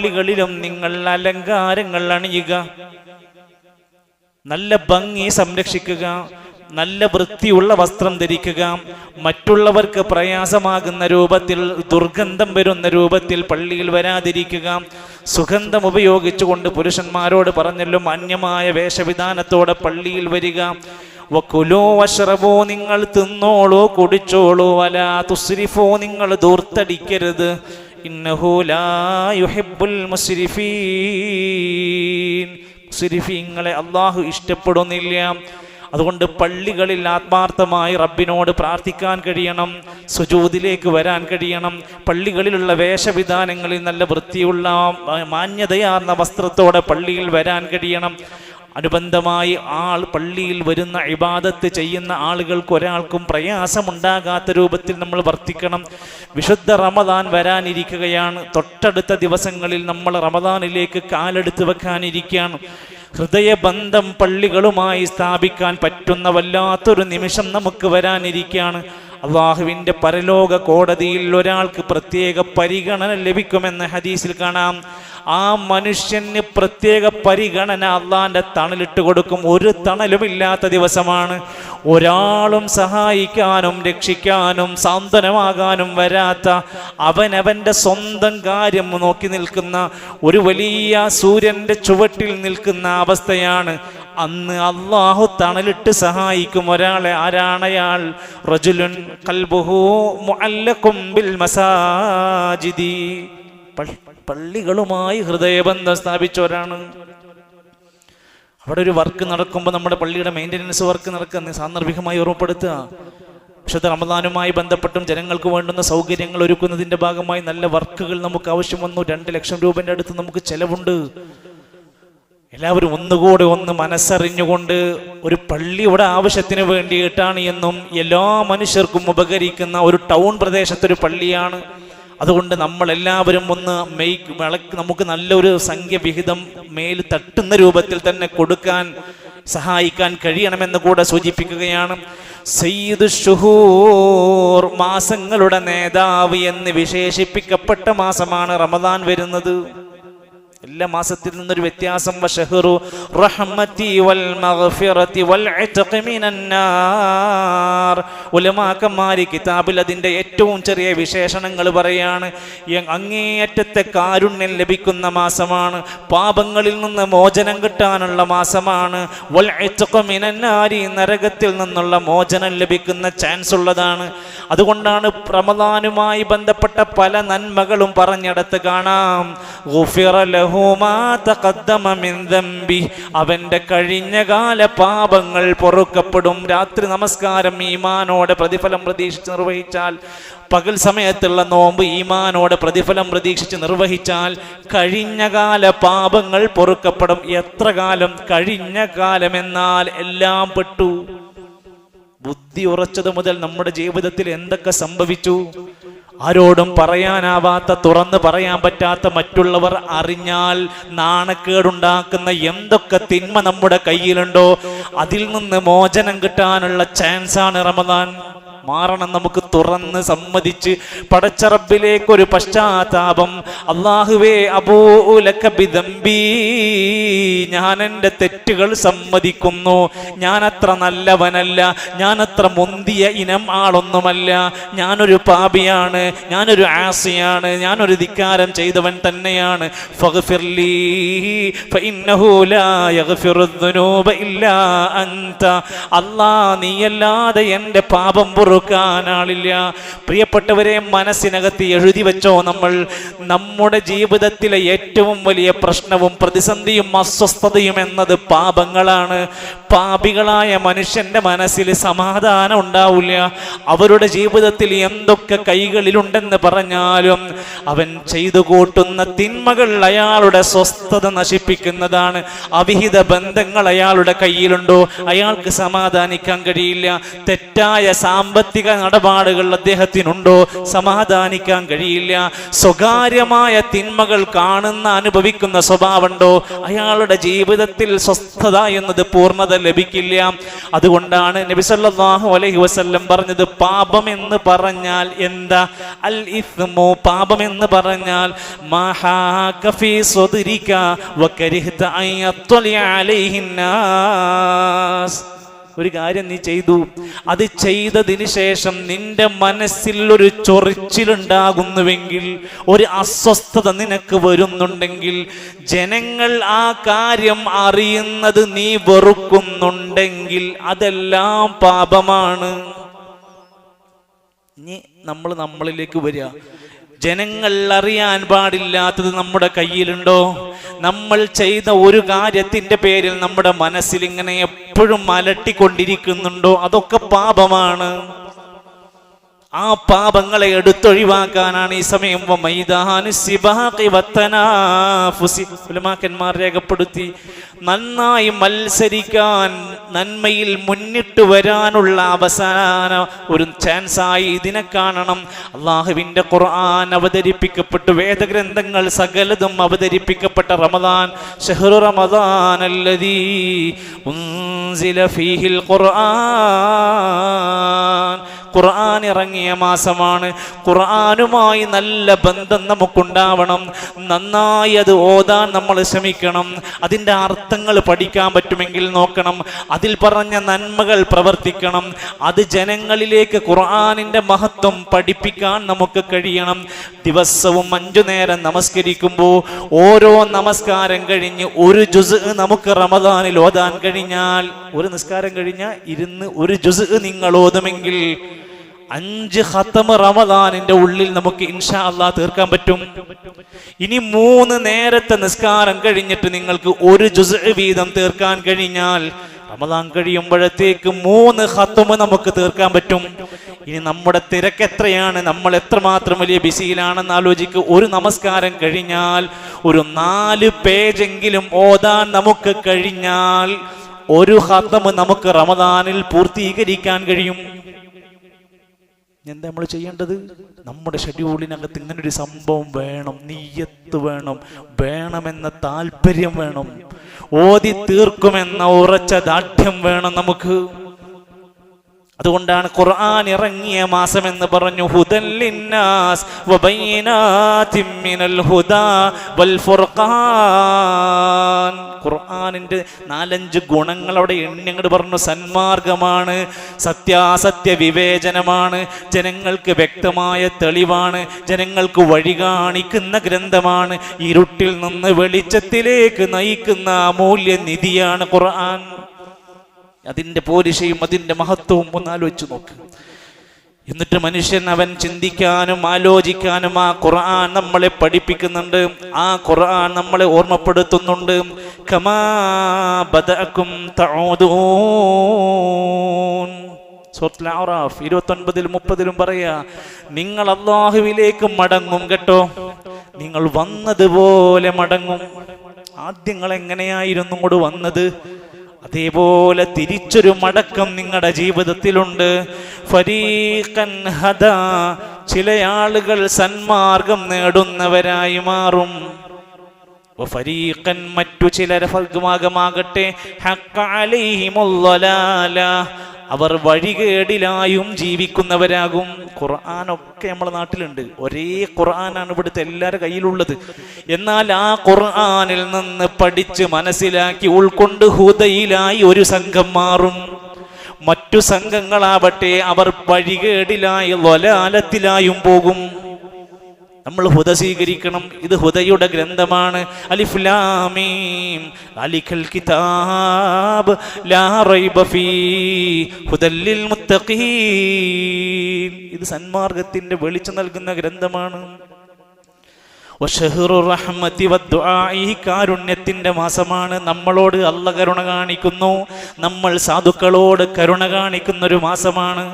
പള്ളികളിലും നിങ്ങൾ അലങ്കാരങ്ങൾ അണിയുക. നല്ല ഭംഗി സംരക്ഷിക്കുക. നല്ല വൃത്തിയുള്ള വസ്ത്രം ധരിക്കുക. മറ്റുള്ളവർക്ക് പ്രയാസമാകുന്ന രൂപത്തിൽ ദുർഗന്ധം വരുന്ന രൂപത്തിൽ പള്ളിയിൽ വരാതിരിക്കുക. സുഗന്ധം ഉപയോഗിച്ചുകൊണ്ട് പുരുഷന്മാരോട് പറഞ്ഞല്ലോ മാന്യമായ വേഷവിധാനത്തോടെ പള്ളിയിൽ വരിക. വക്കുലോ വഷറബോ നിങ്ങൾ തിന്നോളൂ കുടിച്ചോളോ. വല തുസ്രിഫോ നിങ്ങൾ ദൂർത്തടിക്കരുത്. മുസ്രിഫീങ്ങളെ അള്ളാഹു ഇഷ്ടപ്പെടുന്നില്ല. അതുകൊണ്ട് പള്ളികളിൽ ആത്മാർത്ഥമായി റബ്ബിനോട് പ്രാർത്ഥിക്കാൻ കഴിയണം. സുജൂതിലേക്ക് വരാൻ കഴിയണം. പള്ളികളിലുള്ള വേഷവിധാനങ്ങളിൽ നല്ല വൃത്തിയുള്ള മാന്യതയാർന്ന വസ്ത്രത്തോടെ പള്ളിയിൽ വരാൻ കഴിയണം. അനുബന്ധമായി ആൾ പള്ളിയിൽ വരുന്ന ഇബാദത്ത് ചെയ്യുന്ന ആളുകൾക്ക് ഒരാൾക്കും പ്രയാസമുണ്ടാകാത്ത രൂപത്തിൽ നമ്മൾ വർത്തിക്കണം. വിശുദ്ധ റമദാൻ വരാനിരിക്കുകയാണ്. തൊട്ടടുത്ത ദിവസങ്ങളിൽ നമ്മൾ റമദാനിലേക്ക് കാലെടുത്ത് വെക്കാനിരിക്കുകയാണ്. ഹൃദയബന്ധം പള്ളികളുമായി സ്ഥാപിക്കാൻ പറ്റുന്ന വല്ലാത്തൊരു നിമിഷം നമുക്ക് വരാനിരിക്കുകയാണ്. അള്ളാഹുവിന്റെ പരലോക കോടതിയിൽ ഒരാൾക്ക് പ്രത്യേക പരിഗണന ലഭിക്കുമെന്ന് ഹദീസിൽ കാണാം. ആ മനുഷ്യന് പ്രത്യേക പരിഗണന അള്ളാന്റെ തണലിട്ട് കൊടുക്കും. ഒരു തണലുമില്ലാത്ത ദിവസമാണ്. ഒരാളും സഹായിക്കാനും രക്ഷിക്കാനും സാന്ത്വനമാകാനും വരാത്ത അവനവന്റെ സ്വന്തം കാര്യം നോക്കി നിൽക്കുന്ന ഒരു വലിയ സൂര്യന്റെ ചുവട്ടിൽ നിൽക്കുന്ന അവസ്ഥയാണ് അന്ന് അള്ളാഹു തണലിട്ട് സഹായിക്കും ഒരാളെ ആരാണയാൾ റജുലുൻ കൽബുഹു ബിൽ മസാജിദി. പള്ളികളുമായി ഹൃദയബന്ധം സ്ഥാപിച്ചവരാണ് അവിടെ ഒരു വർക്ക് നടക്കുമ്പോൾ നമ്മുടെ പള്ളിയുടെ മെയിന്റനൻസ് വർക്ക് നടക്കുന്ന സാന്ദർഭികമായി ഓർമ്മപ്പെടുത്തുക. വിശുദ്ധ റമദാനുമായി ബന്ധപ്പെട്ടും ജനങ്ങൾക്ക് വേണ്ടുന്ന സൗകര്യങ്ങൾ ഒരുക്കുന്നതിന്റെ ഭാഗമായി നല്ല വർക്കുകൾ നമുക്ക് ആവശ്യം വന്നു. രണ്ട് ലക്ഷം രൂപന്റെ അടുത്ത് നമുക്ക് ചെലവുണ്ട്. എല്ലാവരും ഒന്നുകൂടെ ഒന്ന് മനസ്സറിഞ്ഞുകൊണ്ട് ഒരു പള്ളിയുടെ ആവശ്യത്തിന് വേണ്ടിയിട്ടാണ് എന്നും എല്ലാ മനുഷ്യർക്കും ഉപകരിക്കുന്ന ഒരു ടൗൺ പ്രദേശത്തൊരു പള്ളിയാണ്. അതുകൊണ്ട് നമ്മൾ എല്ലാവരും ഒന്ന് മെയ് വിളക്ക് നമുക്ക് നല്ലൊരു സംഖ്യ വിഹിതം മേൽ തട്ടുന്ന രൂപത്തിൽ തന്നെ കൊടുക്കാൻ സഹായിക്കാൻ കഴിയണമെന്ന് കൂടെ സൂചിപ്പിക്കുകയാണ്. സയ്യിദ് ഷുഹൂർ മാസങ്ങളുടെ നേതാവ് എന്ന് വിശേഷിപ്പിക്കപ്പെട്ട മാസമാണ് റമദാൻ വരുന്നത്. എല്ലാ മാസത്തിൽ നിന്നൊരു വ്യത്യാസം വശഹറു റഹ്മത്തി വൽ മഗ്ഫിറത്തി വൽ ഇത്ഖി മിനന്നാർ ഉലമാക്കന്മാര് കിതാബിൽ അതിന്റെ ഏറ്റവും ചെറിയ വിശേഷണങ്ങൾ പറയാണ് അങ്ങേയറ്റത്തെ കാരുണ്യം ലഭിക്കുന്ന മാസമാണ് പാപങ്ങളിൽ നിന്ന് മോചനം കിട്ടാനുള്ള മാസമാണ്. വൽ ഇത്ഖി മിനന്നാരി നരകത്തിൽ നിന്നുള്ള മോചനം ലഭിക്കുന്ന ചാൻസ് ഉള്ളതാണ്. അതുകൊണ്ടാണ് പ്രമദാനുമായി ബന്ധപ്പെട്ട പല നന്മകളും പറഞ്ഞെടുത്ത് കാണാം. അവന്റെ കഴിഞ്ഞകാല പാപങ്ങൾ പൊറുക്കപ്പെടും. രാത്രി നമസ്കാരം ഈമാനോടെ പ്രതിഫലം പ്രതീക്ഷിച്ച് നിർവഹിച്ചാൽ പകൽ സമയത്തുള്ള നോമ്പ് ഈമാനോടെ പ്രതിഫലം പ്രതീക്ഷിച്ച് നിർവഹിച്ചാൽ കഴിഞ്ഞകാല പാപങ്ങൾ പൊറുക്കപ്പെടും. എത്ര കാലം? കഴിഞ്ഞ കാലം എന്നാൽ എല്ലാം പെട്ടു. ബുദ്ധി ഉറച്ചത് മുതൽ നമ്മുടെ ജീവിതത്തിൽ എന്തൊക്കെ സംഭവിച്ചു? ആരോടും പറയാനാവാത്ത തുറന്ന് പറയാൻ പറ്റാത്ത മറ്റുള്ളവർ അറിഞ്ഞാൽ നാണക്കേടുണ്ടാക്കുന്ന എന്തൊക്കെ തിന്മ നമ്മുടെ കയ്യിലുണ്ടോ അതിൽ നിന്ന് മോചനം കിട്ടാനുള്ള ചാൻസാണ് റമദാൻ. മാറണം നമുക്ക് തുറന്ന് സമ്മതിച്ച് പടച്ചറബിലേക്ക് ഒരു പശ്ചാത്താപം. അള്ളാഹുവേ അബോലക്കിതമ്പി ഞാൻ എന്റെ തെറ്റുകൾ സമ്മതിക്കുന്നു. ഞാൻ അത്ര നല്ലവനല്ല ഞാൻ അത്ര മുന്തിയ ഇനം ആളൊന്നുമല്ല. ഞാനൊരു പാപിയാണ് ഞാനൊരു ആസിയാണ് ഞാനൊരു ധിക്കാരം ചെയ്തവൻ തന്നെയാണ്. അല്ലാ നീയല്ലാതെ എന്റെ പാപം പൊറുക്കാൻ ആളില്ല. പ്രിയപ്പെട്ടവരെ മനസ്സിനകത്ത് എഴുതി വെച്ചോ നമ്മൾ. നമ്മുടെ ജീവിതത്തിലെ ഏറ്റവും വലിയ പ്രശ്നവും പ്രതിസന്ധിയും അസ്വസ്ഥതയും എന്നത് പാപങ്ങളാണ്. പാപികളായ മനുഷ്യന്റെ മനസ്സിൽ സമാധാനം ഉണ്ടാവില്ല. അവരുടെ ജീവിതത്തിൽ എന്തൊക്കെ കൈകളിലുണ്ടെന്ന് പറഞ്ഞാലും അവൻ ചെയ്തു കൂട്ടുന്ന തിന്മകൾ അയാളുടെ സ്വസ്ഥത നശിപ്പിക്കുന്നതാണ്. അവിഹിത ബന്ധങ്ങൾ അയാളുടെ കയ്യിലുണ്ടോ? അയാൾക്ക് സമാധാനിക്കാൻ കഴിയില്ല. തെറ്റായ സാമ്പത്തിക നടപാടുകൾ അദ്ദേഹത്തിനുണ്ടോ? സമാധാനിക്കാൻ കഴിയില്ല. സ്വകാര്യമായ തിന്മകൾ കാണുന്ന അനുഭവിക്കുന്ന സ്വഭാവമുണ്ടോ? അയാളുടെ ജീവിതത്തിൽ സ്വസ്ഥത എന്നത് പൂർണത ലഭിക്കില്ല. അതുകൊണ്ടാണ് നബി സല്ലല്ലാഹു അലൈഹി വസല്ലം പറഞ്ഞത് പാപം എന്ന് പറഞ്ഞാൽ എന്താ? അൽ ഇസ്മു പാപം എന്ന് പറഞ്ഞാൽ ഫീ വകരിഹത അൻ യത്ലി അലൈഹിൻ നാസ്. ഒരു കാര്യം നീ ചെയ്തു. അത് ചെയ്തതിന് ശേഷം നിന്റെ മനസ്സിൽ ഒരു ചൊറിച്ചിലുണ്ടാകുന്നുവെങ്കിൽ ഒരു അസ്വസ്ഥത നിനക്ക് വരുന്നുണ്ടെങ്കിൽ ജനങ്ങൾ ആ കാര്യം അറിയുന്നത് നീ വെറുക്കുന്നുണ്ടെങ്കിൽ അതെല്ലാം പാപമാണ്. നമ്മൾ നമ്മളിലേക്ക് വരിക. ജനങ്ങൾ അറിയാൻ പാടില്ലാത്തത് നമ്മുടെ കയ്യിലുണ്ടോ? നമ്മൾ ചെയ്ത ഒരു കാര്യത്തിന്റെ പേരിൽ നമ്മുടെ മനസ്സിൽ ഇങ്ങനെ എപ്പോഴും അലട്ടിക്കൊണ്ടിരിക്കുന്നുണ്ടോ? അതൊക്കെ പാപമാണ്. ആ പാപങ്ങളെ എടുത്തൊഴിവാക്കാനാണ് ഈ സമയം. ഉലമാക്കന്മാർ രേഖപ്പെടുത്തി നന്നായി മത്സരിക്കാൻ നന്മയിൽ മുന്നിട്ട് വരാനുള്ള അവസാന ഒരു ചാൻസായി ഇതിനെ കാണണം. അള്ളാഹുവിന്റെ ഖുർആൻ അവതരിപ്പിക്കപ്പെട്ടു. വേദഗ്രന്ഥങ്ങൾ സകലതും അവതരിപ്പിക്കപ്പെട്ട റമദാൻ ഷെഹ്റു റമദാൻ അല്ലതീ ഖുർആൻ. ഖുർആൻ ഖുർആൻ ഇറങ്ങിയ മാസമാണ് ഖുർആാനുമായി നല്ല ബന്ധം നമുക്കുണ്ടാവണം. നന്നായി അത് ഓതാൻ നമ്മൾ ശ്രമിക്കണം. അതിന്റെ അർത്ഥങ്ങൾ പഠിക്കാൻ പറ്റുമെങ്കിൽ നോക്കണം. അതിൽ പറഞ്ഞ നന്മകൾ പ്രവർത്തിക്കണം. അത് ജനങ്ങളിലേക്ക് ഖുർആാനിന്റെ മഹത്വം പഠിപ്പിക്കാൻ നമുക്ക് കഴിയണം. ദിവസവും അഞ്ചു നേരം നമസ്കരിക്കുമ്പോൾ ഓരോ നമസ്കാരം കഴിഞ്ഞ് ഒരു ജുസ് നമുക്ക് റമദാനിൽ ഓതാൻ കഴിഞ്ഞാൽ ഒരു നിസ്കാരം കഴിഞ്ഞാൽ ഇരുന്ന് ഒരു ജുസ് നിങ്ങൾ ഓതുമെങ്കിൽ അഞ്ച് ഖത്തമ് റമദാനിന്റെ ഉള്ളിൽ നമുക്ക് ഇൻഷാ അള്ളാ തീർക്കാൻ പറ്റും. ഇനി മൂന്ന് നേരത്തെ നിസ്കാരം കഴിഞ്ഞിട്ട് നിങ്ങൾക്ക് ഒരു ജുസ് വീതം തീർക്കാൻ കഴിഞ്ഞാൽ റമദാൻ കഴിയുമ്പോഴത്തേക്ക് മൂന്ന് ഖത്തമ് നമുക്ക് തീർക്കാൻ പറ്റും. ഇനി നമ്മുടെ തിരക്ക് എത്രയാണ്? നമ്മൾ എത്രമാത്രം വലിയ ബിസിയിലാണെന്ന് ആലോചിക്ക്. ഒരു നമസ്കാരം കഴിഞ്ഞാൽ ഒരു നാല് പേജെങ്കിലും ഓതാൻ നമുക്ക് കഴിഞ്ഞാൽ ഒരു ഹത്തമ് നമുക്ക് റമദാനിൽ പൂർത്തീകരിക്കാൻ കഴിയും. എന്താ നമ്മൾ ചെയ്യേണ്ടത്? നമ്മുടെ ഷെഡ്യൂളിനകത്ത് ഇങ്ങനെ ഒരു സംഭവം വേണം നീയത്ത് വേണം വേണമെന്ന താല്പര്യം വേണം ഓതി തീർക്കുമെന്ന ഉറച്ച ദാഠ്യം വേണം നമുക്ക്. അതുകൊണ്ടാണ് ഖുർആൻ ഇറങ്ങിയ മാസം എന്ന് പറഞ്ഞു ഹുദല്ലിന്നാസ് വബൈനാതിം മിനൽ ഹുദാ വൽ ഫുർഖാൻ. ഖുർആനിന്റെ നാലഞ്ച് ഗുണങ്ങൾ അവിടെ എണ്ണിങ്ങോട് പറഞ്ഞു സന്മാർഗമാണ് സത്യാസത്യ വിവേചനമാണ് ജനങ്ങൾക്ക് വ്യക്തമായ തെളിവാണ് ജനങ്ങൾക്ക് വഴി കാണിക്കുന്ന ഗ്രന്ഥമാണ് ഇരുട്ടിൽ നിന്ന് വെളിച്ചത്തിലേക്ക് നയിക്കുന്ന അമൂല്യ നിധിയാണ് ഖുർആൻ. അതിന്റെ പോരിശയും അതിന്റെ മഹത്വവും ഒന്ന് ആലോചിച്ച് നോക്ക്. എന്നിട്ട് മനുഷ്യൻ അവൻ ചിന്തിക്കാനും ആലോചിക്കാനും ആ ഖുർആൻ നമ്മളെ പഠിപ്പിക്കുന്നുണ്ട്. ആ ഖുർആൻ നമ്മളെ ഓർമ്മപ്പെടുത്തുന്നുണ്ട്. കമാ തഊദൂൻ. മുപ്പതിലും പറയാ നിങ്ങൾ അള്ളാഹുവിലേക്ക് മടങ്ങും കേട്ടോ. നിങ്ങൾ വന്നതുപോലെ മടങ്ങും. ആദ്യങ്ങൾ എങ്ങനെയായിരുന്നു ഇങ്ങോട്ട് വന്നത്? അതേപോലെ തിരിച്ചൊരു മടക്കം നിങ്ങളുടെ ജീവിതത്തിലുണ്ട്. ഫരീഖൻ ഹദ ചില ആളുകൾ സന്മാർഗം നേടുന്നവരായി മാറും. ഫരീഖൻ മറ്റു ചിലരെ അലൈഹിമുല്ലലാല അവർ വഴികേടിലായും ജീവിക്കുന്നവരാകും. ഖുർആാനൊക്കെ നമ്മളെ നാട്ടിലുണ്ട്. ഒരേ ഖുർആനാണ് ഇവിടുത്തെ എല്ലാവരുടെ കയ്യിലുള്ളത്. എന്നാൽ ആ ഖുർആാനിൽ നിന്ന് പഠിച്ച് മനസ്സിലാക്കി ഉൾക്കൊണ്ട് ഹുദയിലായി ഒരു സംഘം മാറും. മറ്റു സംഘങ്ങളാവട്ടെ അവർ വഴികേടിലായി ലൊലാലത്തിലായും പോകും. നമ്മൾ ഹുദ സ്വീകരിക്കണം. ഇത് ഹുദയുടെ ഗ്രന്ഥമാണ്. അലിഫ്ലാമീം കിതാബ് ലാ റൈബ ഫീ ഹുദല്ലിൽ മുത്തഖീൻ. ഇത് സന്മാർഗത്തിന്റെ വെളിച്ചം നൽകുന്ന ഗ്രന്ഥമാണ്. കാരുണ്യത്തിന്റെ മാസമാണ്. നമ്മളോട് അല്ല കരുണ കാണിക്കുന്നു. നമ്മൾ സാധുക്കളോട് കരുണ കാണിക്കുന്ന ഒരു മാസമാണ്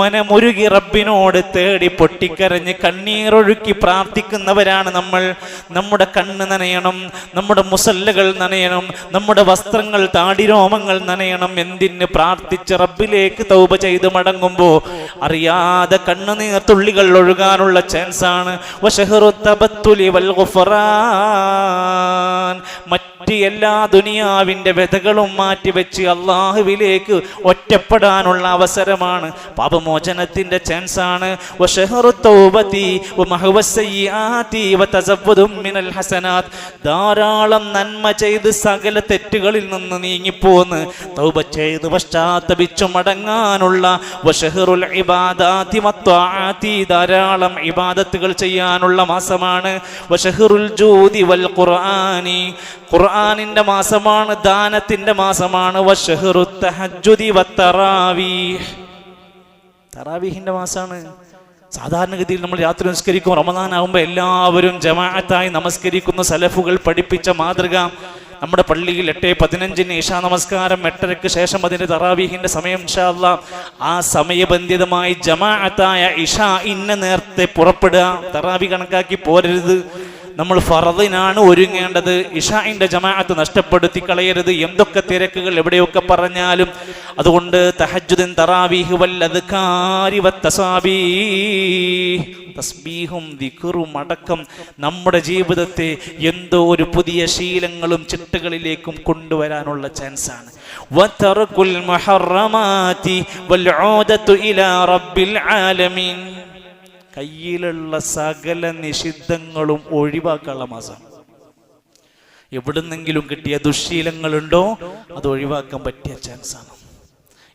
മനമുരുകി റബ്ബിനോട് തേടി പൊട്ടിക്കരഞ്ഞ് കണ്ണീരൊഴുക്കി പ്രാർത്ഥിക്കുന്നവരാണ് നമ്മൾ. നമ്മുടെ കണ്ണ് നനയണം നമ്മുടെ മുസല്ലകൾ നനയണം നമ്മുടെ വസ്ത്രങ്ങൾ താടിരോമങ്ങൾ നനയണം. എന്തിന് പ്രാർത്ഥിച്ച് റബ്ബിലേക്ക് തൗപ ചെയ്ത് മടങ്ങുമ്പോൾ അറിയാതെ കണ്ണുനീർ തുള്ളികൾ ഒഴുകാനുള്ള ചാൻസ് ആണ്. മറ്റ് എല്ലാ ദുനിയാവിന്റെ വ്യതകളും മാറ്റിവെച്ച് അള്ളാഹുവിലേക്ക് ഒറ്റപ്പെടാനുള്ള അവസരമാണ്. പാപമോചനത്തിന്റെ ചാൻസ് ആണ്. ധാരാളം നന്മ ചെയ്ത് സകല തെറ്റുകളിൽ നിന്ന് നീങ്ങിപ്പോന്ന്. തൗബ ചെയ്ത് പശ്ചാത്തപിച്ചു മടങ്ങാനുള്ള ധാരാളം ഇബാദത്തുകൾ ചെയ്യാനുള്ള മാസമാണ്. ജൂദി വൽ ഖുർആനി. ഖുർആനിന്റെ മാസമാണ് ദാനത്തിന്റെ മാസമാണ്. തറാവീഹിന്റെ മാസമാണ് സാധാരണഗതിയിൽ നമ്മൾ രാത്രി നമസ്കരിക്കും റമദാൻ ആകുമ്പോൾ എല്ലാവരും ജമാഅത്തായി നമസ്കരിക്കുന്ന സലഫുകൾ പഠിപ്പിച്ച മാതൃക. നമ്മുടെ പള്ളിയിൽ എട്ട് പതിനഞ്ചിന് ഇഷാ നമസ്കാരം എട്ടരയ്ക്ക് ശേഷം അതിന്റെ തറാവീഹിന്റെ സമയം ഇൻഷാല്ല ആ സമയബന്ധിതമായി ജമാഅത്തായ ഇഷ ഇന്ന നേരത്തെ പുറപ്പെടുക. തറാവി കണക്കാക്കി പോരരുത്. നമ്മൾ ഫറദിനാണ് ഒരുങ്ങേണ്ടത്. ഇഷാഇന്റെ ജമാഅത്ത് നഷ്ടപ്പെടുത്തി കളയരുത്. എന്തൊക്കെ തിരക്കുകൾ എവിടെയൊക്കെ പറഞ്ഞാലും അതുകൊണ്ട് തഹജുദിൻ തറാവീഹ് വല്ലദ്കാരി വത്തസാബീ തസ്ബീഹും ദിക്റും അടക്കം നമ്മുടെ ജീവിതത്തെ എന്തോ ഒരു പുതിയ ശീലങ്ങളും ചിട്ടകളിലേക്കും കൊണ്ടുവരാനുള്ള ചാൻസാണ് കയ്യിലുള്ള സകല നിഷിദ്ധങ്ങളും ഒഴിവാക്കാനുള്ള മാസം. എവിടുന്നെങ്കിലും കിട്ടിയ ദുശീലങ്ങളുണ്ടോ അത് ഒഴിവാക്കാൻ പറ്റിയ ചാൻസാണ്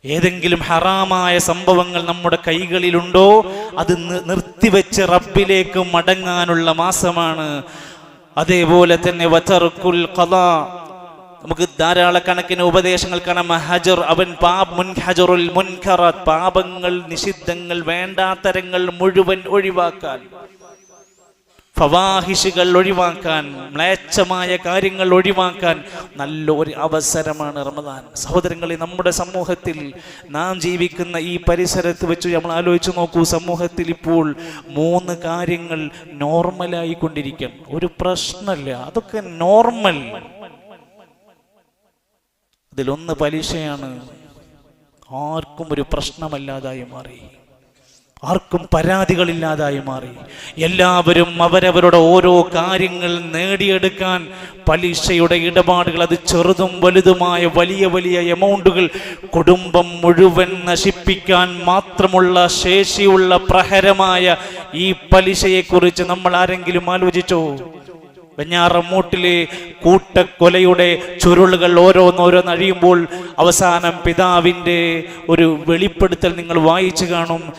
ഏതെങ്കിലും ഹറാമായ സംഭവങ്ങൾ നമ്മുടെ കൈകളിലുണ്ടോ? അത് നിർത്തിവെച്ച് റബ്ബിലേക്ക് മടങ്ങാനുള്ള മാസമാണ്. അതേപോലെ തന്നെ വതർക്കുൽ കഥ നമുക്ക് ധാരാളക്കണക്കിന് ഉപദേശങ്ങൾ കാണാം. ഹജർ അവൻ പാപ് മുൻഹജറുൽ മുൻഖറത്ത് പാപങ്ങൾ നിഷിദ്ധങ്ങൾ വേണ്ടാത്തരങ്ങൾ മുഴുവൻ ഒഴിവാക്കാൻ. ഫവാഹിഷുകൾ ഒഴിവാക്കാൻ മ്ലേച്ഛമായ കാര്യങ്ങൾ ഒഴിവാക്കാൻ നല്ലൊരു അവസരമാണ് റമദാൻ. സഹോദരങ്ങളെ നമ്മുടെ സമൂഹത്തിൽ നാം ജീവിക്കുന്ന ഈ പരിസരത്ത് വെച്ച് നമ്മൾ ആലോചിച്ച് നോക്കൂ. സമൂഹത്തിൽ ഇപ്പോൾ മൂന്ന് കാര്യങ്ങൾ നോർമലായി കൊണ്ടിരിക്കണം ഒരു പ്രശ്നമില്ല അതൊക്കെ നോർമൽ. അതിലൊന്ന് പലിശയാണ്. ആർക്കും ഒരു പ്രശ്നമല്ലാതായി മാറി. ആർക്കും പരാതികളില്ലാതായി മാറി. എല്ലാവരും അവരവരുടെ ഓരോ കാര്യങ്ങൾ നേടിയെടുക്കാൻ പലിശയുടെ ഇടപാടുകൾ അത് ചെറുതും വലുതുമായ വലിയ വലിയ എമൗണ്ടുകൾ കുടുംബം മുഴുവൻ നശിപ്പിക്കാൻ മാത്രമുള്ള ശേഷിയുള്ള പ്രഹരമായ ഈ പലിശയെക്കുറിച്ച് നമ്മൾ ആരെങ്കിലും ആലോചിച്ചോ? വെഞ്ഞാറമ്മൂട്ടിലെ കൂട്ടക്കൊലയുടെ ചുരുളുകൾ ഓരോന്നോരോന്ന് അഴിയുമ്പോൾ അവസാനം പിതാവിന്റെ ഒരു വെളിപ്പെടുത്തൽ നിങ്ങൾ വായിച്ചു കാണും.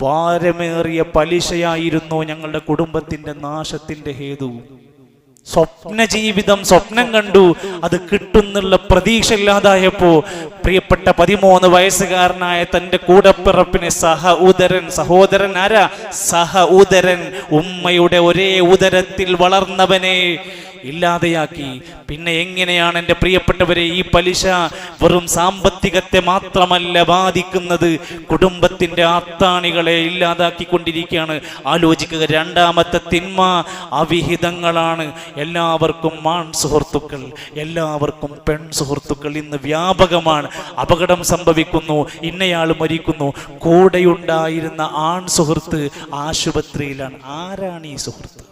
ഭാരമേറിയ പലിശയായിരുന്നു ഞങ്ങളുടെ കുടുംബത്തിന്റെ നാശത്തിന്റെ ഹേതു. സ്വപ്ന ജീവിതം സ്വപ്നം കണ്ടു. അത് കിട്ടുന്നുള്ള പ്രതീക്ഷ ഇല്ലാതായപ്പോ പ്രിയപ്പെട്ട പതിമൂന്ന് വയസ്സുകാരനായ തന്റെ കൂടപ്പിറപ്പിന് സഹ ഉദരൻ സഹോദരൻ ആരാ? സഹ ഉദരൻ. ഉമ്മയുടെ ഒരേ ഉദരത്തിൽ വളർന്നവനെ ഇല്ലാതെയാക്കി. പിന്നെ എങ്ങനെയാണ് എന്റെ പ്രിയപ്പെട്ടവരെ ഈ പലിശ വെറും സാമ്പത്തികത്തെ മാത്രമല്ല ബാധിക്കുന്നത്? കുടുംബത്തിന്റെ ആത്താണികളെ ഇല്ലാതാക്കിക്കൊണ്ടിരിക്കുകയാണ്. ആലോചിക്കുക രണ്ടാമത്തെ തിന്മ അവിഹിതങ്ങളാണ്. എല്ലാവർക്കും ആൺ സുഹൃത്തുക്കൾ എല്ലാവർക്കും പെൺ സുഹൃത്തുക്കൾ ഇന്ന് വ്യാപകമാണ്. അപകടം സംഭവിക്കുന്നു ഇന്നയാൾ മരിക്കുന്നു. കൂടെയുണ്ടായിരുന്ന ആൺ സുഹൃത്ത് ആശുപത്രിയിലാണ്. ആരാണ് ഈ സുഹൃത്ത്?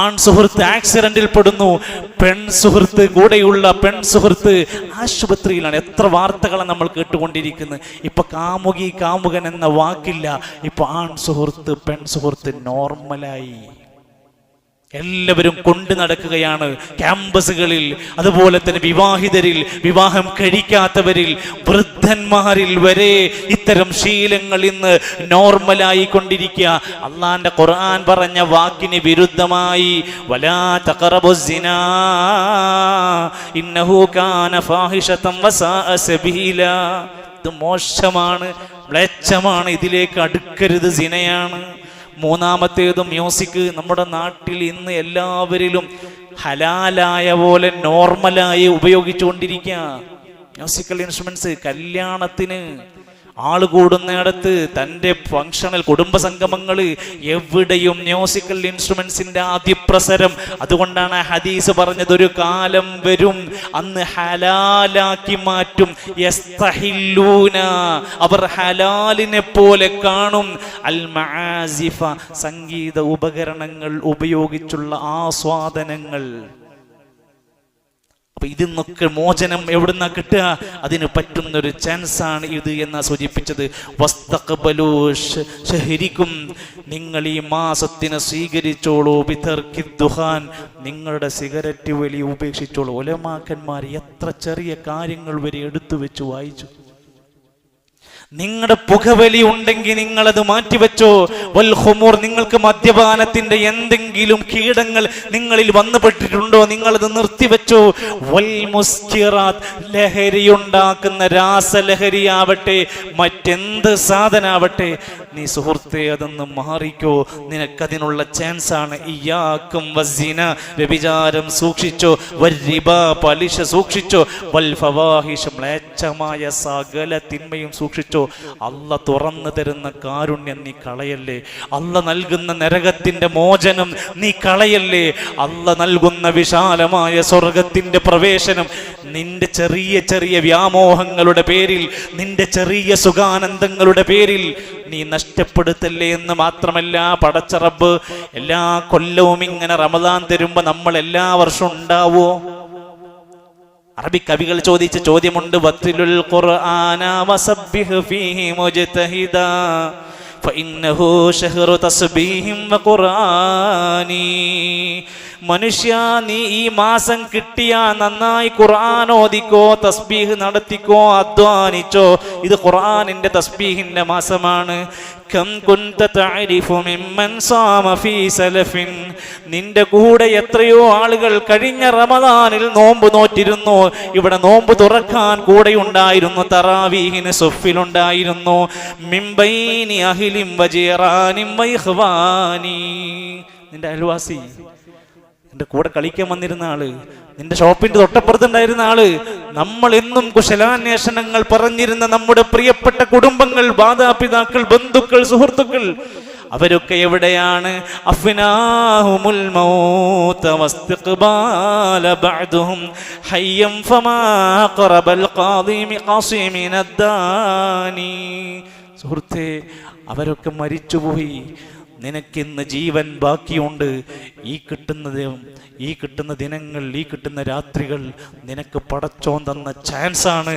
ആൺ സുഹൃത്ത് ആക്സിഡന്റിൽ പെടുന്നു പെൺ സുഹൃത്ത് കൂടെയുള്ള പെൺ സുഹൃത്ത് ആശുപത്രിയിലാണ്. എത്ര വാർത്തകളാണ് നമ്മൾ കേട്ടുകൊണ്ടിരിക്കുന്നത്. ഇപ്പൊ കാമുകി കാമുകൻ എന്ന വാക്കില്ല. ഇപ്പൊ ആൺ സുഹൃത്ത് പെൺ സുഹൃത്ത് നോർമലായി. എല്ലാവരും കൊണ്ടു നടക്കുകയാണ്. ക്യാമ്പസുകളിൽ അതുപോലെ തന്നെ വിവാഹിതരിൽ വിവാഹം കഴിക്കാത്തവരിൽ വൃദ്ധന്മാരിൽ വരെ ഇത്തരം ശീലങ്ങൾ ഇന്ന് നോർമലായി കൊണ്ടിരിക്കുക അള്ളാന്റെ ഖുർആൻ പറഞ്ഞ വാക്കിന് വിരുദ്ധമായി വലാ ഇന്നഹു കാന സബീല. ഇത് മോശമാണ് മ്ലേച്ഛമാണ് ഇതിലേക്ക് അടുക്കരുത് സിനയാണ് മൂന്നാമത്തേത് മ്യൂസിക്. നമ്മുടെ നാട്ടിൽ ഇന്ന് എല്ലാവരിലും ഹലാലായ പോലെ നോർമലായി ഉപയോഗിച്ചുകൊണ്ടിരിക്കുക മ്യൂസിക്കൽ ഇൻസ്ട്രുമെന്റ്സ്. കല്യാണത്തിന് ആൾ കൂടുന്നിടത്ത് തന്റെ ഫങ്ഷണൽ കുടുംബ സംഗമങ്ങൾ എവിടെയും മ്യൂസിക്കൽ ഇൻസ്ട്രുമെന്റ്സിന്റെ ആദ്യപ്രസരം. അതുകൊണ്ടാണ് ഹദീസ് പറഞ്ഞത് ഒരു കാലം വരും അന്ന് ഹലാലാക്കി മാറ്റും. അവർ ഹലാലിനെ പോലെ കാണും. അൽ മആസിഫ സംഗീത ഉപകരണങ്ങൾ ഉപയോഗിച്ചുള്ള ആസ്വാദനങ്ങൾ. അപ്പൊ ഇതിൽ നിന്നൊക്കെ മോചനം എവിടുന്ന കിട്ടുക? അതിന് പറ്റുന്ന ഒരു ചാൻസ് ആണ് ഇത് എന്നാ സൂചിപ്പിച്ചത്. ശ- നിങ്ങൾ ഈ മാസത്തിനെ സ്വീകരിച്ചോളൂ ദുഹാൻ നിങ്ങളുടെ സിഗരറ്റ് വലി ഉപേക്ഷിച്ചോളൂ. ഒലമാക്കന്മാർ എത്ര ചെറിയ കാര്യങ്ങൾ വരെ എടുത്തു വെച്ച് വായിച്ചു. നിങ്ങളുടെ പുകവലി ഉണ്ടെങ്കിൽ നിങ്ങൾ നിങ്ങളത് മാറ്റിവെച്ചോ. വൽ ഹുമൂർ നിങ്ങൾക്ക് മദ്യപാനത്തിന്റെ എന്തെങ്കിലും കീടങ്ങൾ നിങ്ങളിൽ വന്നുപെട്ടിട്ടുണ്ടോ? നിങ്ങളത് നിർത്തിവെച്ചോ. വൽ ലഹരി ഉണ്ടാക്കുന്ന രാസലഹരിയാവട്ടെ മറ്റെന്ത് സാധനാവട്ടെ നീ സുഹൃത്തെ അതൊന്ന് മാറിക്കോ. നിനക്കതിനുള്ള ചാൻസ് ആണ് ഇയാക്കും വസീന വ്യഭിചാരം സൂക്ഷിച്ചോ. വരിബ പലിശ സൂക്ഷിച്ചോ. വൽ മ്ലേച്ഛമായ സകല തിന്മയും സൂക്ഷിച്ചോ. അല്ല തുറന്നു തരുന്ന കാരുണ്യം നീ കളയല്ലേ? അല്ല നൽകുന്ന നരകത്തിന്റെ മോചനം നീ കളയല്ലേ? അല്ല നൽകുന്ന വിശാലമായ സ്വർഗത്തിന്റെ പ്രവേശനം നിന്റെ ചെറിയ ചെറിയ വ്യാമോഹങ്ങളുടെ പേരിൽ നിന്റെ ചെറിയ സുഖാനന്ദങ്ങളുടെ പേരിൽ നീ നഷ്ടപ്പെടുത്തല്ലേ എന്ന് മാത്രമല്ല പടച്ചറബ് എല്ലാ കൊല്ലവും ഇങ്ങനെ റമദാൻ തരുമ്പോ നമ്മൾ എല്ലാ വർഷവും ഉണ്ടാവോ അറബി കവികൾ ചോദിച്ച ചോദ്യമുണ്ട് വത്തിലുൽ ഖുർആന മനുഷ്യ നീ ഈ മാസം കിട്ടിയ നന്നായി ഖുർആൻ ഓദിക്കോ തസ്ബീഹ് നടത്തിക്കോ അധ്വാനിച്ചോ ഇത് ഖുർആനിന്റെ തസ്ബീഹിന്റെ മാസമാണ്. കം കുന്ത തഅരിഫു മിമ്മൻ സാമ ഫീ സലഫിൻ. നിന്റെ കൂടെ എത്രയോ ആളുകൾ കഴിഞ്ഞ റമദാനിൽ നോമ്പ് നോറ്റിരുന്നു. ഇവിടെ നോമ്പ് തുറക്കാൻ കൂടെ ഉണ്ടായിരുന്നു തറാവീഹിന് സുഫിലുണ്ടായിരുന്നു. മിംബൈനി അഹിലിം വജീറാനിം വൈഹ്വാനി നിന്റെ അയൽവാസി നിന്റെ കൂടെ കളിക്കാൻ വന്നിരുന്ന ആൾ നിന്റെ ഷോപ്പിന്റെ തൊട്ടപ്പുറത്തുണ്ടായിരുന്ന ആൾ. നമ്മൾ എന്നും കുശലാന്വേഷണങ്ങൾ പറഞ്ഞിരുന്ന നമ്മുടെ പ്രിയപ്പെട്ട കുടുംബങ്ങൾ മാതാപിതാക്കൾ ബന്ധുക്കൾ സുഹൃത്തുക്കൾ. അവരൊക്കെ എവിടെയാണ്? അഫ്നാഹുമുൽ മൗത ഹയ്യം ഫമാ ഖറബൽ ഖാദിമി ഖാസിമിനദ്ദാനി സുഹൃത്തേ അവരൊക്കെ മരിച്ചുപോയി. നിനക്കിന്ന് ജീവൻ ബാക്കിയുണ്ട്. ഈ കിട്ടുന്നത് ഈ കിട്ടുന്ന ദിനങ്ങൾ ഈ കിട്ടുന്ന രാത്രികൾ നിനക്ക് പടച്ചോൻ തന്ന ചാൻസാണ്.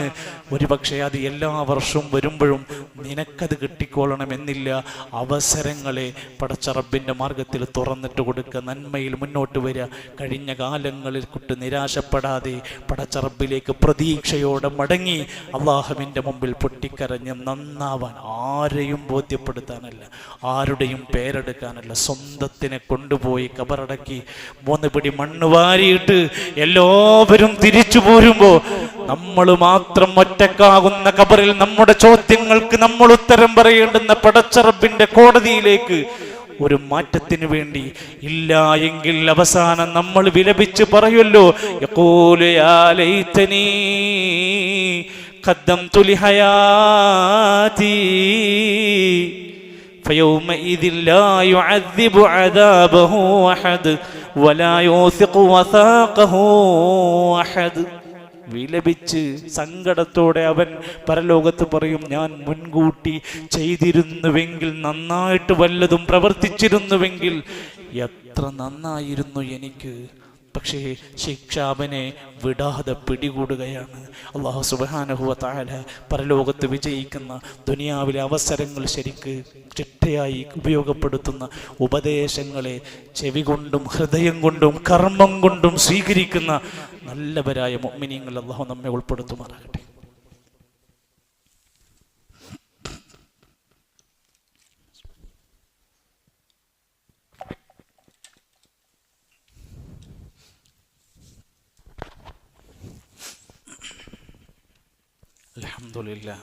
ഒരുപക്ഷെ അത് എല്ലാ വർഷവും വരുമ്പോഴും നിനക്കത് കിട്ടിക്കൊള്ളണമെന്നില്ല. അവസരങ്ങളെ പടച്ചറബിന്റെ മാർഗത്തിൽ തുറന്നിട്ട് കൊടുക്കുക നന്മയിൽ മുന്നോട്ട് വരിക കഴിഞ്ഞ കാലങ്ങളിൽ കുട്ട് നിരാശപ്പെടാതെ പടച്ചറബിലേക്ക് പ്രതീക്ഷയോടെ മടങ്ങി അള്ളാഹുവിന്റെ മുമ്പിൽ പൊട്ടിക്കരഞ്ഞ് നന്നാവാൻ ആരെയും ബോധ്യപ്പെടുത്താനല്ല. ആരുടെയും പേരെടുക്കാനല്ല സ്വന്തത്തിനെ കൊണ്ടുപോയി കബറടക്കി മൂന്ന് പിടി മണ്ണ് വാരിയിട്ട് എല്ലാവരും തിരിച്ചു പോരുമ്പോ നമ്മൾ മാത്രം ഒറ്റക്കാകുന്ന കബറിൽ നമ്മുടെ ചോദ്യങ്ങൾക്ക് നമ്മൾ ഉത്തരം പറയേണ്ടുന്ന പടച്ചറബിന്റെ കോടതിയിലേക്ക് ഒരു മാറ്റത്തിന് വേണ്ടി ഇല്ല എങ്കിൽ അവസാനം നമ്മൾ വിലപിച്ച് പറയുമല്ലോ യഖൂലു തുലി ലിഹയാതി. فيومئذ لا يعذب عذابه أحد ولا يوثق وثاقه أحد വിലപിച്ച് സങ്കടത്തോടെ അവൻ പരലോകത്ത് പറയും ഞാൻ മുൻകൂട്ടി ചെയ്തിരുന്നുവെങ്കിൽ നന്നായിട്ട് വല്ലതും പ്രവർത്തിച്ചിരുന്നുവെങ്കിൽ എത്ര നന്നായിരുന്നു എനിക്ക് പക്ഷേ ശിക്ഷ അവനെ വിടാതെ പിടികൂടുകയാണ്. അള്ളാഹു സുബാനഹുവ താല പരലോകത്ത് വിജയിക്കുന്ന ദുനിയാവിലെ അവസരങ്ങൾ ശരിക്ക് ചിട്ടയായി ഉപയോഗപ്പെടുത്തുന്ന ഉപദേശങ്ങളെ ചെവി കൊണ്ടും ഹൃദയം കൊണ്ടും കർമ്മം കൊണ്ടും സ്വീകരിക്കുന്ന നല്ലവരായ മൊമ്മിനിയങ്ങൾ അള്ളാഹു നമ്മെ ഉൾപ്പെടുത്തുമാറാകട്ടെ. الحمد لله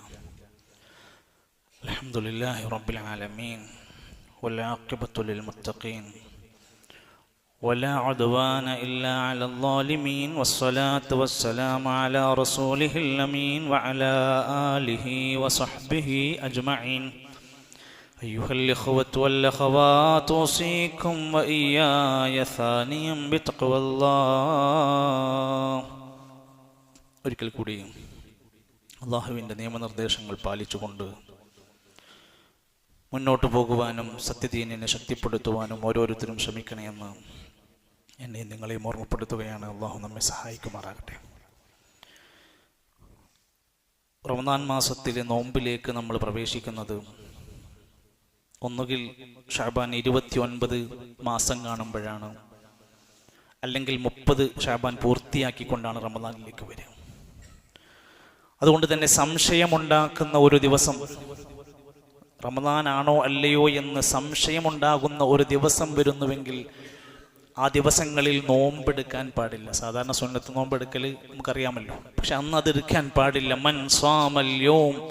الحمد لله رب العالمين والعاقبة للمتقين ولا عدوان إلا على الظالمين والصلاة والسلام على رسوله الأمين وعلى آله وصحبه أجمعين أيها الإخوة والأخوات أوصيكم وإياي ثانيا بتقوى الله ഒരിക്കൽ കൂടി അള്ളാഹുവിന്റെ നിയമനിർദ്ദേശങ്ങൾ പാലിച്ചുകൊണ്ട് മുന്നോട്ട് പോകുവാനും സത്യദീനിനെ ശക്തിപ്പെടുത്തുവാനും ഓരോരുത്തരും ശ്രമിക്കണമെന്ന് എന്നെ നിങ്ങളെ ഓർമ്മപ്പെടുത്തുകയാണ്. അള്ളാഹു നമ്മെ സഹായിക്കുമാറാകട്ടെ. റമദാൻ മാസത്തിലെ നോമ്പിലേക്ക് നമ്മൾ പ്രവേശിക്കുന്നത് ഒന്നുകിൽ ഷാബാൻ ഇരുപത്തി ഒൻപത് മാസം കാണുമ്പോഴാണ് അല്ലെങ്കിൽ മുപ്പത് ഷാബാൻ പൂർത്തിയാക്കിക്കൊണ്ടാണ് റമദാനിലേക്ക് വരിക. അതുകൊണ്ട് തന്നെ സംശയമുണ്ടാക്കുന്ന ഒരു ദിവസം. റമദാനാണോ അല്ലയോ എന്ന് സംശയമുണ്ടാകുന്ന ഒരു ദിവസം വരുന്നുവെങ്കിൽ ആ ദിവസങ്ങളിൽ നോമ്പെടുക്കാൻ പാടില്ല. സാധാരണ സുന്നത്ത് നോമ്പെടുക്കൽ നമുക്കറിയാമല്ലോ. പക്ഷെ അന്ന് അതെടുക്കാൻ പാടില്ല. മൻ സ്വാമല്യോം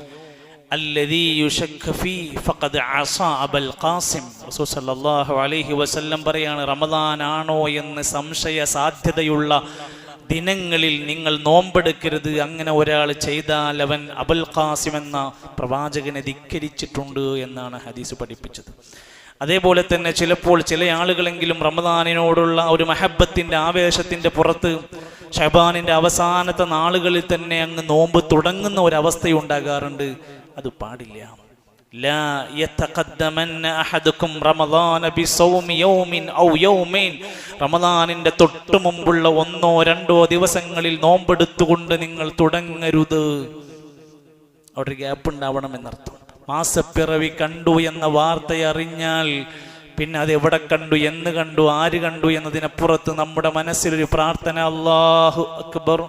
പറയാണ് റമദാനാണോ എന്ന് സംശയ സാധ്യതയുള്ള ദിനങ്ങളിൽ നിങ്ങൾ നോമ്പെടുക്കരുത്. അങ്ങനെ ഒരാൾ ചെയ്താൽ അവൻ അബുൽ ഖാസിം എന്ന പ്രവാചകനെ ധിക്കരിച്ചിട്ടുണ്ട് എന്നാണ് ഹദീസ് പഠിപ്പിച്ചത്. അതേപോലെ തന്നെ ചിലപ്പോൾ ചില ആളുകളെങ്കിലും റമദാനിനോടുള്ള ഒരു മഹബത്തിന്റെ ആവേശത്തിന്റെ പുറത്ത് ഷബാനിന്റെ അവസാനത്തെ നാളുകളിൽ തന്നെ അങ്ങ് നോമ്പ് തുടങ്ങുന്ന ഒരവസ്ഥയുണ്ടാകാറുണ്ട് അത് പാടില്ല. لا يتقدمن أحدكم رمضان بصوم يوم أو يومين റമദാനിന്റെ തൊട്ടു മുമ്പുള്ള ഒന്നോ രണ്ടോ ദിവസങ്ങളിൽ നോമ്പെടുത്തുകൊണ്ട് നിങ്ങൾ തുടങ്ങരുത് അവിടെ ഒരു ഗ്യാപ്പ് ഉണ്ടാവണം എന്നർത്ഥം മാസപ്പിറവി കണ്ടു എന്ന വാർത്ത അറിഞ്ഞാൽ പിന്നെ അത് എവിടെ കണ്ടു എന്ന് കണ്ടു ആര് കണ്ടു എന്നതിനപ്പുറത്ത് നമ്മുടെ മനസ്സിലൊരു പ്രാർത്ഥന അള്ളാഹു അക്ബർ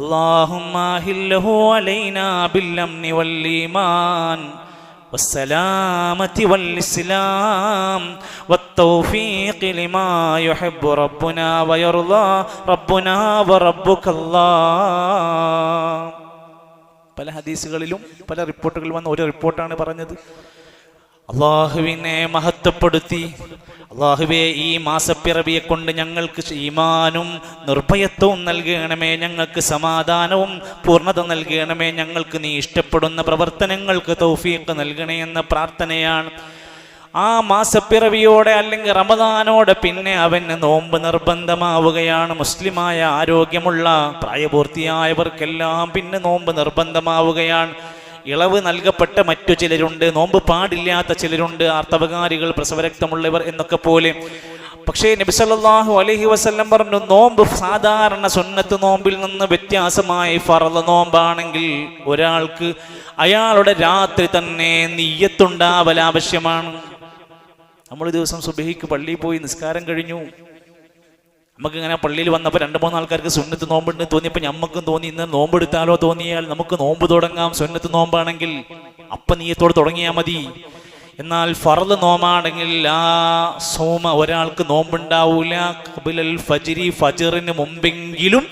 അള്ളാഹുമാഹില്ലഹു അലൈനാ ബില്ലംനി വല്ലീമാൻ والسلامة والإسلام والتوفيق لما يحب ربنا ويرضى ربنا وربك الله പല ഹദീസുകളിലും പല റിപ്പോർട്ടുകൾ വന്ന ഒരു റിപ്പോർട്ടാണ് പറഞ്ഞത് അള്ളാഹുവിനെ മഹത്വപ്പെടുത്തി അള്ളാഹുവെ ഈ മാസപ്പിറവിയെ കൊണ്ട് ഞങ്ങൾക്ക് ഈമാനും നിർഭയത്വവും നൽകണമേ ഞങ്ങൾക്ക് സമാധാനവും പൂർണത നൽകണമേ ഞങ്ങൾക്ക് നീ ഇഷ്ടപ്പെടുന്ന പ്രവർത്തനങ്ങൾക്ക് തൗഫീഖ് നൽകണേ എന്ന പ്രാർത്ഥനയാണ്. ആ മാസപ്പിറവിയോടെ അല്ലെങ്കിൽ റമദാനോടെ പിന്നെ അവന് നോമ്പ് നിർബന്ധമാവുകയാണ്. മുസ്ലിമായ ആരോഗ്യമുള്ള പ്രായപൂർത്തിയായവർക്കെല്ലാം പിന്നെ നോമ്പ് നിർബന്ധമാവുകയാണ്. ഇളവ് നൽകപ്പെട്ട മറ്റു ചിലരുണ്ട് നോമ്പ് പാടില്ലാത്ത ചിലരുണ്ട് ആർത്തവകാരികൾ പ്രസവരക്തമുള്ളവർ എന്നൊക്കെ പോലെ. പക്ഷേ നബിസല്ലാഹു അലഹി വസ്ല്ലം പറഞ്ഞു നോമ്പ് സാധാരണ സുന്നത്ത് നോമ്പിൽ നിന്ന് വ്യത്യാസമായി ഫറദ് നോമ്പാണെങ്കിൽ ഒരാൾക്ക് അയാളുടെ രാത്രി തന്നെ നീയത്തുണ്ടാവൽ ആവശ്യമാണ്. നമ്മൾ ദിവസം സുബഹിക്ക് പള്ളിയിൽ പോയി നിസ്കാരം കഴിഞ്ഞു. നമുക്ക് ഇങ്ങനെ പള്ളിയിൽ വന്നപ്പോൾ രണ്ട് മൂന്ന് ആൾക്കാർക്ക് സുന്നത്ത് നോമ്പുണ്ട് തോന്നിയപ്പോൾ ഞമ്മക്കും തോന്നി. ഇന്ന് നോമ്പെടുത്താലോ തോന്നിയാൽ നമുക്ക് നോമ്പ് തുടങ്ങാം. സുന്നത്ത് നോമ്പാണെങ്കിൽ അപ്പ നീയത്തോട് തുടങ്ങിയാൽ മതി. എന്നാൽ ഫറദ് നോമാണെങ്കിൽ ആ സോമ ഒരാൾക്ക് നോമ്പുണ്ടാവൂല. കബിലൽ ഫജിരി ഫജറിന് മുമ്പെങ്കിലും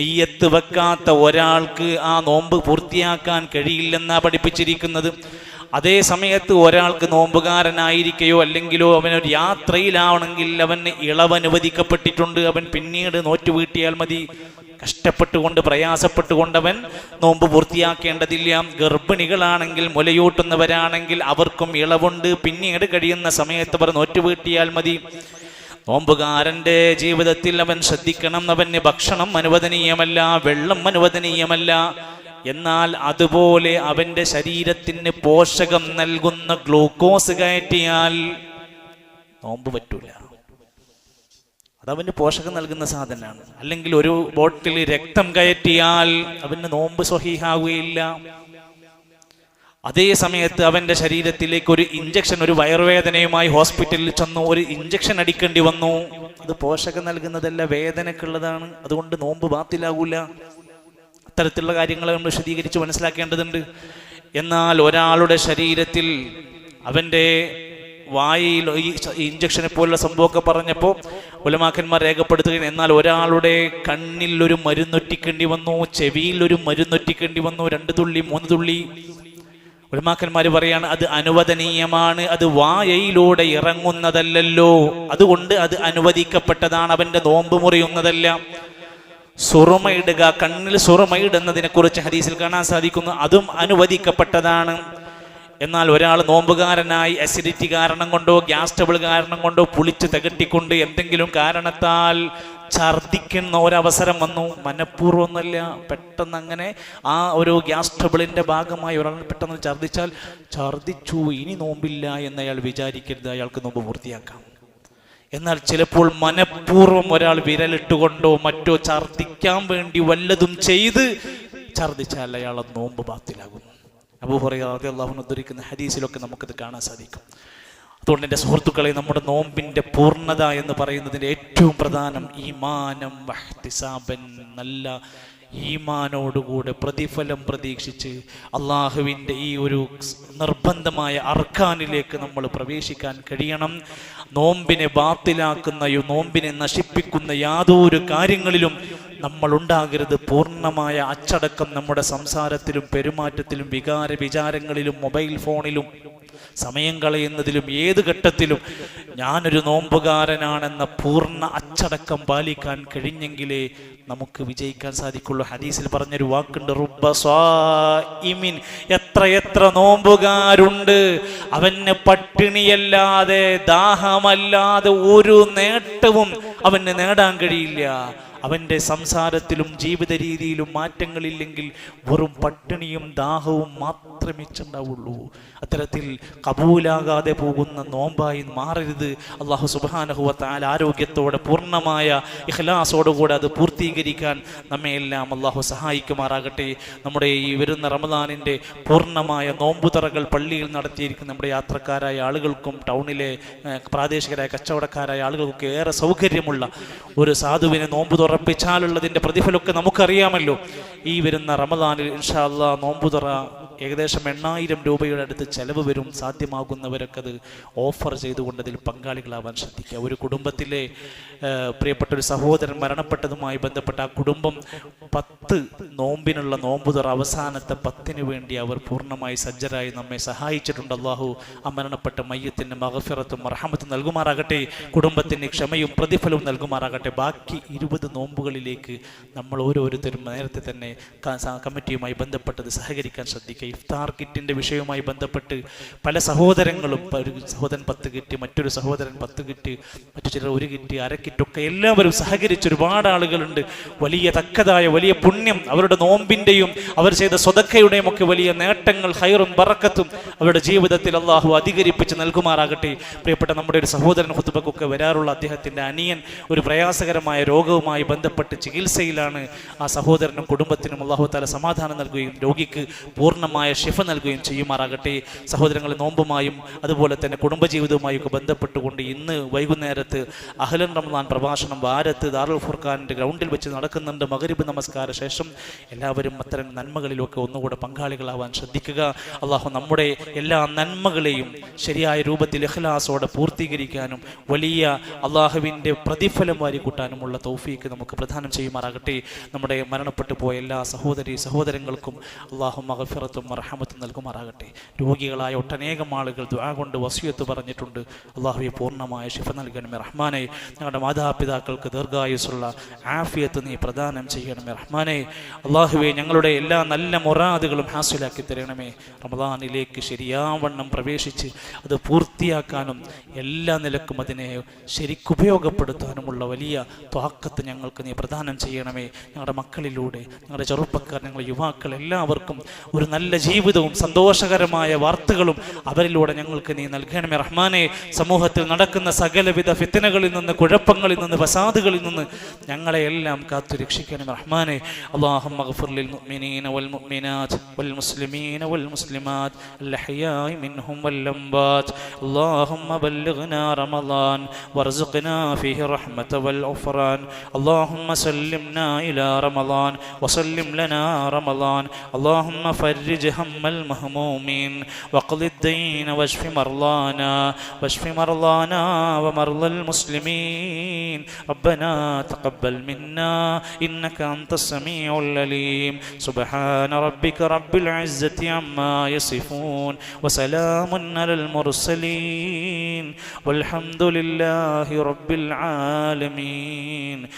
നീയത്ത് വെക്കാത്ത ഒരാൾക്ക് ആ നോമ്പ് പൂർത്തിയാക്കാൻ കഴിയില്ലെന്നാ പഠിപ്പിച്ചിരിക്കുന്നത്. അതേ സമയത്ത് ഒരാൾക്ക് നോമ്പുകാരനായിരിക്കയോ അല്ലെങ്കിലോ അവനൊരു യാത്രയിലാവണമെങ്കിൽ അവന് ഇളവ് അനുവദിക്കപ്പെട്ടിട്ടുണ്ട് അവൻ പിന്നീട് നോറ്റു വീട്ടിയാൽ മതി. കഷ്ടപ്പെട്ടുകൊണ്ട് പ്രയാസപ്പെട്ടുകൊണ്ടവൻ നോമ്പ് പൂർത്തിയാക്കേണ്ടതില്ല. ഗർഭിണികളാണെങ്കിൽ മുലയൂട്ടുന്നവരാണെങ്കിൽ അവർക്കും ഇളവുണ്ട്. പിന്നീട് കഴിയുന്ന സമയത്ത് അവർ നോറ്റു വീട്ടിയാൽ മതി. നോമ്പുകാരന്റെ ജീവിതത്തിൽ അവൻ ശ്രദ്ധിക്കണം അവന് ഭക്ഷണം അനുവദനീയമല്ല വെള്ളം അനുവദനീയമല്ല. എന്നാൽ അതുപോലെ അവന്റെ ശരീരത്തിന് പോഷകം നൽകുന്ന ഗ്ലൂക്കോസ് കയറ്റിയാൽ നോമ്പ് പറ്റൂല. അതവന് പോഷകം നൽകുന്ന സാധനമാണ്. അല്ലെങ്കിൽ ഒരു ബോട്ടിൽ രക്തം കയറ്റിയാൽ അവന് നോമ്പ് സ്വഹീഹാവുകയില്ല. അതേ സമയത്ത് അവന്റെ ശരീരത്തിലേക്ക് ഒരു ഇഞ്ചക്ഷൻ ഒരു വയറുവേദനയുമായി ഹോസ്പിറ്റലിൽ ചെന്നു ഒരു ഇഞ്ചക്ഷൻ അടിക്കേണ്ടി വന്നു. അത് പോഷകം നൽകുന്നതല്ല വേദനക്കുള്ളതാണ്. അതുകൊണ്ട് നോമ്പ് ബാത്തിലാകൂല അത്തരത്തിലുള്ള കാര്യങ്ങൾ നമ്മൾ വിശദീകരിച്ച് മനസ്സിലാക്കേണ്ടതുണ്ട്. എന്നാൽ ഒരാളുടെ ശരീരത്തിൽ അവന്റെ വായിൽ ഈ ഇഞ്ചക്ഷനെ പോലുള്ള സംഭവമൊക്കെ പറഞ്ഞപ്പോൾ ഉലമാക്കന്മാർ രേഖപ്പെടുത്തുകയും എന്നാൽ ഒരാളുടെ കണ്ണിൽ ഒരു മരുന്നൊറ്റിക്കേണ്ടി വന്നു ചെവിയിൽ ഒരു മരുന്നൊറ്റിക്കേണ്ടി വന്നു രണ്ട് തുള്ളി മൂന്ന് തുള്ളി. ഉലമാക്കന്മാർ പറയാണ് അത് അനുവദനീയമാണ് അത് വായയിലൂടെ ഇറങ്ങുന്നതല്ലല്ലോ. അതുകൊണ്ട് അത് അനുവദിക്കപ്പെട്ടതാണ് അവന്റെ നോമ്പ് മുറിയുന്നതല്ല. സുറുമയിടുക കണ്ണിൽ സുറുമയിടുന്നതിനെ കുറിച്ച് ഹദീസിൽ കാണാൻ സാധിക്കുന്നു. അതും അനുവദിക്കപ്പെട്ടതാണ്. എന്നാൽ ഒരാൾ നോമ്പുകാരനായി അസിഡിറ്റി കാരണം കൊണ്ടോ ഗ്യാസ് ടബിൾ കാരണം കൊണ്ടോ പുളിച്ച് തകട്ടിക്കൊണ്ട് എന്തെങ്കിലും കാരണത്താൽ ഛർദിക്കുന്ന ഒരവസരം വന്നു. മനഃപൂർവമൊന്നുമല്ല. പെട്ടെന്ന് അങ്ങനെ ആ ഒരു ഗ്യാസ് ട്രബിളിന്റെ ഭാഗമായി ഒരാൾ പെട്ടെന്ന് ഛർദിച്ചാൽ ഛർദിച്ചു ഇനി നോമ്പില്ല എന്ന് അയാൾ വിചാരിക്കരുത്. അയാൾക്ക് നോമ്പ് പൂർത്തിയാക്കാം. എന്നാൽ ചിലപ്പോൾ മനഃപൂർവം ഒരാൾ വിരലിട്ടുകൊണ്ടോ മറ്റോ ഛർദിക്കാൻ വേണ്ടി വല്ലതും ചെയ്ത് ഛർദിച്ചാൽ അയാളെ നോമ്പ് ബാത്തിലാകുന്നു റളിയല്ലാഹു അൻഹു ഉദ്ധരിക്കുന്ന ഹദീസിലൊക്കെ നമുക്കത് കാണാൻ സാധിക്കും. അതുകൊണ്ട് എന്റെ സുഹൃത്തുക്കളെ നമ്മുടെ നോമ്പിന്റെ പൂർണത എന്ന് പറയുന്നതിന്റെ ഏറ്റവും പ്രധാനം ഈമാനം മാനം നല്ല ഈമാനോടുകൂടെ പ്രതിഫലം പ്രതീക്ഷിച്ച് അള്ളാഹുവിന്റെ ഈ ഒരു നിർബന്ധമായ അർക്കാനിലേക്ക് നമ്മൾ പ്രവേശിക്കാൻ കഴിയണം. നോമ്പിനെ ബാത്തിലാക്കുന്ന നോമ്പിനെ നശിപ്പിക്കുന്ന യാതൊരു കാര്യങ്ങളിലും നമ്മൾ ഉണ്ടാകരുത് പൂർണമായ അച്ചടക്കം നമ്മുടെ സംസാരത്തിലും പെരുമാറ്റത്തിലും വികാര വിചാരങ്ങളിലും മൊബൈൽ ഫോണിലും സമയം കളയുന്നതിലും ഏത് ഘട്ടത്തിലും ഞാനൊരു നോമ്പുകാരനാണെന്ന പൂർണ അച്ചടക്കം പാലിക്കാൻ കഴിഞ്ഞെങ്കിലേ നമുക്ക് വിജയിക്കാൻ സാധിക്കുള്ളൂ. ഹദീസിൽ പറഞ്ഞൊരു വാക്കുണ്ട് റുബ്ബ സ്വാഇമിൻ എത്ര എത്ര നോമ്പുകാരുണ്ട്. അവന് പട്ടിണിയല്ലാതെ ദാഹമല്ലാതെ ഒരു നേട്ടവും അവന് നേടാൻ കഴിയില്ല. അവന്റെ സംസാരത്തിലും ജീവിത രീതിയിലും മാറ്റങ്ങളില്ലെങ്കിൽ വെറും പട്ടിണിയും ദാഹവും മാത്രമേ ചെണ്ടാവുള്ളൂ അത്തരത്തിൽ കബൂലാകാതെ പോകുന്ന നോമ്പായി മാറരുത്. അള്ളാഹു സുബാനഹുവത്താൽ ആരോഗ്യത്തോടെ പൂർണമായ ഇഖ്ലാസോടുകൂടെ അത് പൂർത്തീകരിക്കാൻ നമ്മെ എല്ലാം അള്ളാഹു സഹായിക്കുമാറാകട്ടെ. നമ്മുടെ ഈ വരുന്ന റമദാനിന്റെ പൂർണമായ നോമ്പുതറകൾ പള്ളിയിൽ നടത്തിയിരിക്കുന്ന നമ്മുടെ യാത്രക്കാരായ ആളുകൾക്കും ടൗണിലെ പ്രാദേശികരായ കച്ചവടക്കാരായ ആളുകൾക്കൊക്കെ ഏറെ സൗകര്യമുള്ള ഒരു സാധുവിനെ നോമ്പ് തുറപ്പിച്ചാലുള്ളതിന്റെ പ്രതിഫലമൊക്കെ നമുക്കറിയാമല്ലോ. ഈ വരുന്ന റമദാനിൽ ഇൻഷാ നോമ്പുതറ നോമ്പുതുറ ഏകദേശം എണ്ണായിരം രൂപയുടെ അടുത്ത് ചെലവ് വരും സാധ്യമാകുന്നവരൊക്കെ അത് ഓഫർ ചെയ്തുകൊണ്ട് അതിൽ പങ്കാളികളാവാൻ ശ്രദ്ധിക്കുക. ഒരു കുടുംബത്തിലെ പ്രിയപ്പെട്ട ഒരു സഹോദരൻ മരണപ്പെട്ടതുമായി ബന്ധപ്പെട്ട ആ കുടുംബം പത്ത് നോമ്പിനുള്ള നോമ്പുതുറ അവസാനത്തെ പത്തിന് വേണ്ടി അവർ പൂർണമായി സജ്ജരായി നമ്മെ സഹായിച്ചിട്ടുണ്ട്. അള്ളാഹു ആ മരണപ്പെട്ട മയ്യത്തിന് മഹഫിറത്തും മർഹമത്തും നൽകുമാറാകട്ടെ കുടുംബത്തിന് ക്ഷമയും പ്രതിഫലവും നൽകുമാറാകട്ടെ. ബാക്കി ഇരുപത് നോമ്പുകളിലേക്ക് നമ്മൾ ഓരോരുത്തരും നേരത്തെ തന്നെ കമ്മിറ്റിയുമായി ബന്ധപ്പെട്ടത് സഹകരിക്കാൻ ശ്രദ്ധിക്കുക. ഇഫ്താർ കിറ്റിന്റെ വിഷയവുമായി ബന്ധപ്പെട്ട് പല സഹോദരങ്ങളും ഒരു സഹോദരൻ പത്ത് കിറ്റ് മറ്റൊരു സഹോദരൻ പത്ത് കിറ്റ് മറ്റു ചിലർ ഒരു കിറ്റ് അര കിറ്റൊക്കെ എല്ലാവരും സഹകരിച്ച് ഒരുപാട് ആളുകളുണ്ട്. വലിയ തക്കതായ വലിയ പുണ്യം അവരുടെ നോമ്പിന്റെയും അവർ ചെയ്ത സ്വതക്കയുടെയും ഒക്കെ വലിയ നേട്ടങ്ങൾ ഹൈറും ബറക്കത്തും അവരുടെ ജീവിതത്തിൽ അള്ളാഹു അധികരിപ്പിച്ച് നൽകുമാറാകട്ടെ. പ്രിയപ്പെട്ട നമ്മുടെ ഒരു സഹോദരൻ ഹുത്തുബക്കൊക്കെ വരാറുള്ള അദ്ദേഹത്തിന്റെ അനിയൻ ഒരു പ്രയാസകരമായ രോഗവുമായി ബന്ധപ്പെട്ട് ചികിത്സയിലാണ് ആ സഹോദരനും കുടുംബത്തിനും അള്ളാഹു താല സമാധാനം നൽകുകയും രോഗിക്ക് പൂർണമായ ഷിഫ നൽകുകയും ചെയ്യുമാറാകട്ടെ. സഹോദരങ്ങളെ നോമ്പുമായും അതുപോലെ തന്നെ കുടുംബജീവിതവുമായും ഒക്കെ ബന്ധപ്പെട്ടുകൊണ്ട് ഇന്ന് വൈകുന്നേരത്ത് അഹ്ലൻ റംസാൻ പ്രഭാഷണം വാരത്ത് ദാറുൽ ഫുർഖാനിന്റെ ഗ്രൗണ്ടിൽ വെച്ച് നടക്കുന്നുണ്ട്. മകരിബ് നമസ്കാര ശേഷം എല്ലാവരും അത്തരം നന്മകളിലൊക്കെ ഒന്നുകൂടെ പങ്കാളികളാവാൻ ശ്രദ്ധിക്കുക. അള്ളാഹു നമ്മുടെ എല്ലാ നന്മകളെയും ശരിയായ രൂപത്തിൽ ഇഖ്ലാസോടെ പൂർത്തീകരിക്കാനും വലിയ അള്ളാഹുവിന്റെ പ്രതിഫലം വാരി കൂട്ടാനുമുള്ള തൗഫീക്ക് നമുക്ക് പ്രധാനം ചെയ്യുമാറാകട്ടെ. നമ്മുടെ മരണപ്പെട്ടു പോയ എല്ലാ സഹോദരി സഹോദരങ്ങൾക്കും അള്ളാഹു മഹഫിറത്തും മർഹമത്തും നൽകുമാറാകട്ടെ. രോഗികളായ ഒട്ടനേകം ആളുകൾ ദ്വാ കൊണ്ട് വസിയത്ത് പറഞ്ഞിട്ടുണ്ട്. അള്ളാഹുവെ പൂർണമായ ശിഫ നൽകണമേ റഹ്മാനെ. ഞങ്ങളുടെ മാതാപിതാക്കൾക്ക് ദീർഘായുസുള്ള ആഫിയത്ത് നീ പ്രദാനം ചെയ്യണമേ റഹ്മാനെ. അള്ളാഹുവെ ഞങ്ങളുടെ എല്ലാ നല്ല മൊറാദുകളും ഹാസിലാക്കി തരണമേ. റമദാനിലേക്ക് ശരിയാവണ്ണം പ്രവേശിച്ച് അത് പൂർത്തിയാക്കാനും എല്ലാ നിലക്കും അതിനെ ശരിക്കുപയോഗപ്പെടുത്താനുമുള്ള വലിയ ത്വാക്കത്ത് ഞങ്ങൾക്ക് നീ പ്രദാനം ചെയ്യണമേ. ഞങ്ങളുടെ മക്കളിലൂടെ ഞങ്ങളുടെ ചെറുപ്പക്കാർ ഞങ്ങളുടെ യുവാക്കൾ എല്ലാവർക്കും ഒരു നല്ല ജീവിതവും സന്തോഷകരമായ വാർത്തകളും അവരിലൂടെ ഞങ്ങൾക്ക് നീ നൽകണമേ റഹ്മാനെ സമൂഹത്തിൽ നടക്കുന്ന സകലവിധ ഫിത്തനകളിൽ നിന്ന് കുഴപ്പങ്ങളിൽ നിന്ന് ഫസാദുകളിൽ നിന്ന് ഞങ്ങളെ എല്ലാം കാത്തു രക്ഷിക്കണം റഹ്മാനെ اللهم اغفر للمؤمنين والمؤمنات والمسلمين والمسلمات الأحياء منهم والأموات اللهم بلغنا رمضان وارزقنا فيه الرحمة والغفران اللهم سلمنا إلى رمضان وسلم لنا رمضان اللهم فرج هم المهمومين. واقض الدين واشف مرضانا واشف مرضانا ومرضى المسلمين. ربنا تقبل منا إنك أنت السميع العليم. سبحان ربك رب العزة عما يصفون وسلام على المرسلين. والحمد لله رب العالمين.